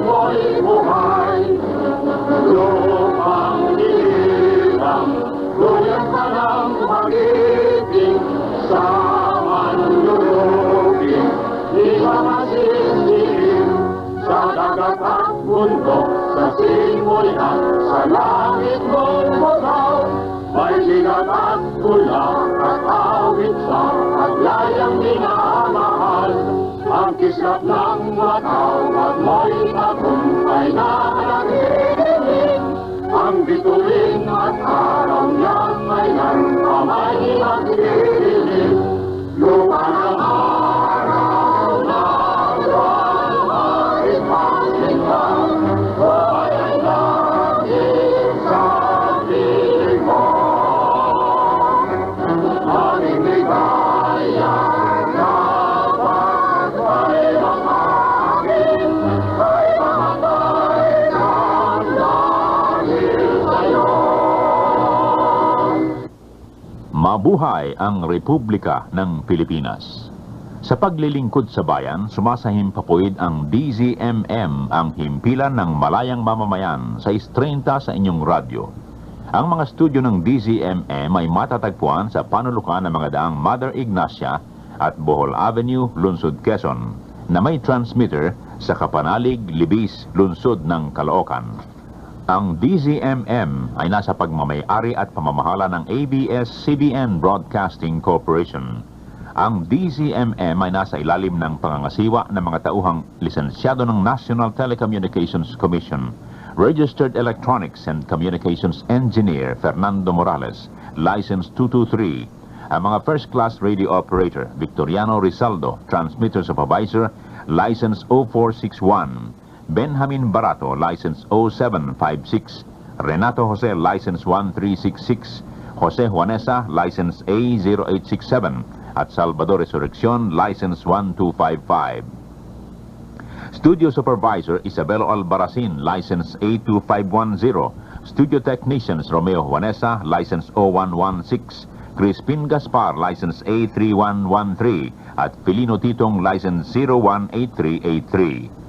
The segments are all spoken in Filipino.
mo'y buhay. Lupang hirang, luyan ka ng magiting sa manlulubing. Di ba masisilim sa dagat at bundok, sa simoy at sa langit mong butaw. May sigat at tula at awit sa paglayang minamahal. Ang kislap ng mataw at may Mabuhay ang Republika ng Pilipinas. Sa paglilingkod sa bayan, sumasahimpapawid ang DZMM, ang himpilan ng malayang mamamayan sa 30 sa inyong radyo. Ang mga studio ng DZMM ay matatagpuan sa panulukan ng mga daang Mother Ignacia at Bohol Avenue, Lunsod, Quezon, na may transmitter sa Kapanalig, Libis, Lunsod ng Caloocan. Ang DZMM ay nasa pagmamayari at pamamahala ng ABS-CBN Broadcasting Corporation. Ang DZMM ay nasa ilalim ng pangangasiwa ng mga tauhang lisensyado ng National Telecommunications Commission, Registered Electronics and Communications Engineer Fernando Morales, License 223, ang mga First Class Radio Operator Victoriano Rizaldo, Transmitter Supervisor, License 0461, Benjamin Barato, License 0756, Renato Jose, License 1366, Jose Juanesa, License A0867, at Salvador Resurrección, License 1255. Studio Supervisor Isabelo Albaracin, License A2510. Studio Technicians Romeo Juanesa, License 0116. Crispin Gaspar, License A3113. At Filino Titong, License 018383.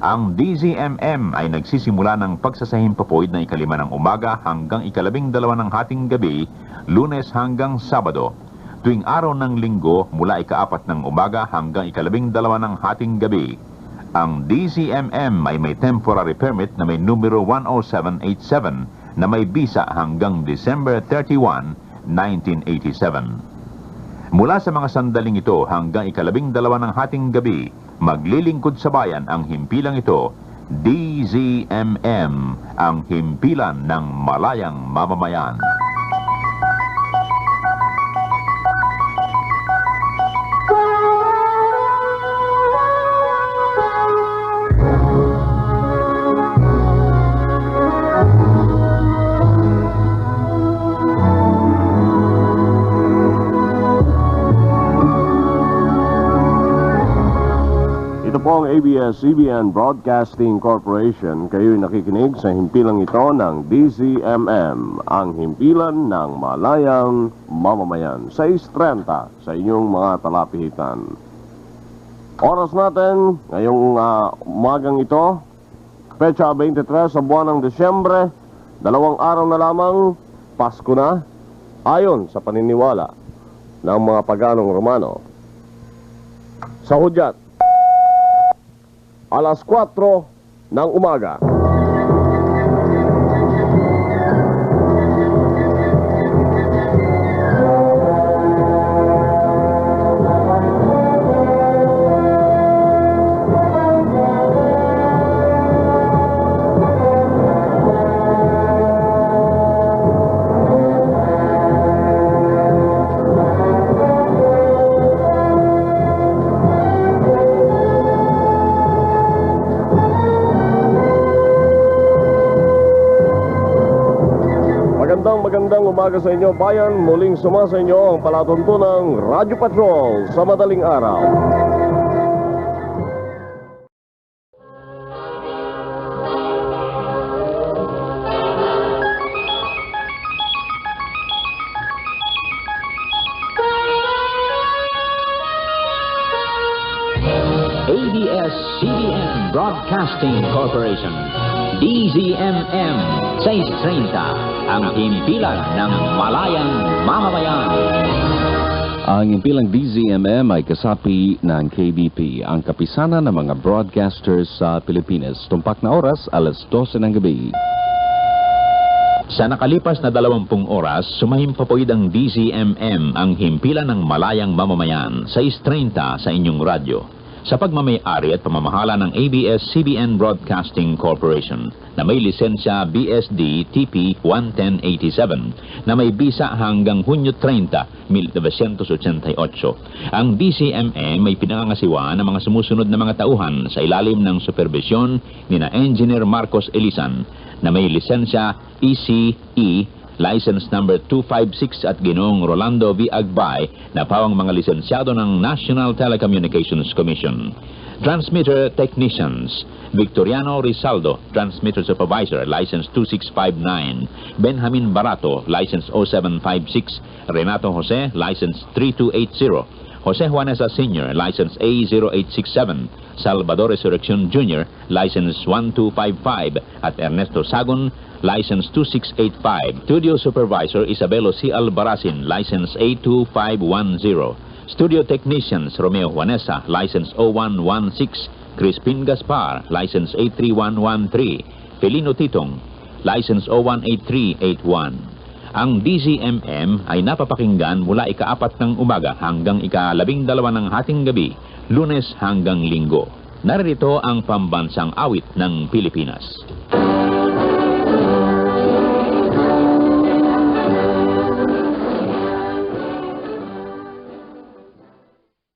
Ang DZMM ay nagsisimula ng pagsasahimpapoid na ikalima ng umaga hanggang ikalabing dalawa ng hating gabi, lunes hanggang sabado. Tuwing araw ng linggo mula ikaapat ng umaga hanggang ikalabing dalawa ng hating gabi. Ang DZMM ay may temporary permit na may numero 10787 na may visa hanggang December 31, 1987. Mula sa mga sandaling ito hanggang ikalabing dalawa ng hating gabi, maglilingkod sa bayan ang himpilang ito, DZMM, ang himpilan ng malayang mamamayan. ABS-CBN Broadcasting Corporation. Kayo'y nakikinig sa himpilang ito ng DZMM, ang himpilan ng malayang mamamayan. 6.30 sa inyong mga talapihitan. Oras natin, ngayong ah, umagang ito, Pecha 23 sa buwan ng Desyembre, dalawang araw na lamang, Pasko na, ayon sa paniniwala ng mga paganong Romano. Sa hudyat, alas 4 ng umaga. Magandang magandang umaga sa inyo bayan. Muling suma sa inyo ang palatuntunang Radyo Patrol sa madaling araw. ABS-CBN Broadcasting Corporation. DZMM 630, ang himpilan ng malayang mamamayan. Ang impilang DZMM ay kasapi ng KBP, ang kapisanan ng mga broadcasters sa Pilipinas. Tumpak na oras, alas 12 ng gabi. Sa nakalipas na 20 oras, sumahimpapawid ang DZMM, ang himpilan ng malayang mamamayan, sa 630 sa inyong radyo. Sa pagmamayari at pamamahala ng ABS-CBN Broadcasting Corporation na may lisensya BSD TP 11087 na may bisa hanggang Hunyo 30, 1988. Ang DCMA may pinangangasiwa ng mga sumusunod na mga tauhan sa ilalim ng supervisyon ni na Engineer Marcos Elisan na may lisensya E ECE license number 256 at Ginoong Rolando V. Agbay na pawang mga lisensyado ng National Telecommunications Commission. Transmitter Technicians Victoriano Rizaldo, Transmitter Supervisor, License 2659 Benjamin Barato, License 0756 Renato Jose, License 3280 Jose Juanesa Sr., License A0867 Salvador Resurrection Jr., License 1255 at Ernesto Sagon, License 2685. Studio Supervisor Isabelo C. Albaracin, License A2510. Studio Technicians Romeo Juanesa, License 0116. Crispin Gaspar, License A3113. Felino Titong, License 018381. Ang DZMM ay napapakinggan mula ikaapat ng umaga hanggang ikalabing dalawa ng hating gabi, lunes hanggang linggo. Narito ang pambansang awit ng Pilipinas.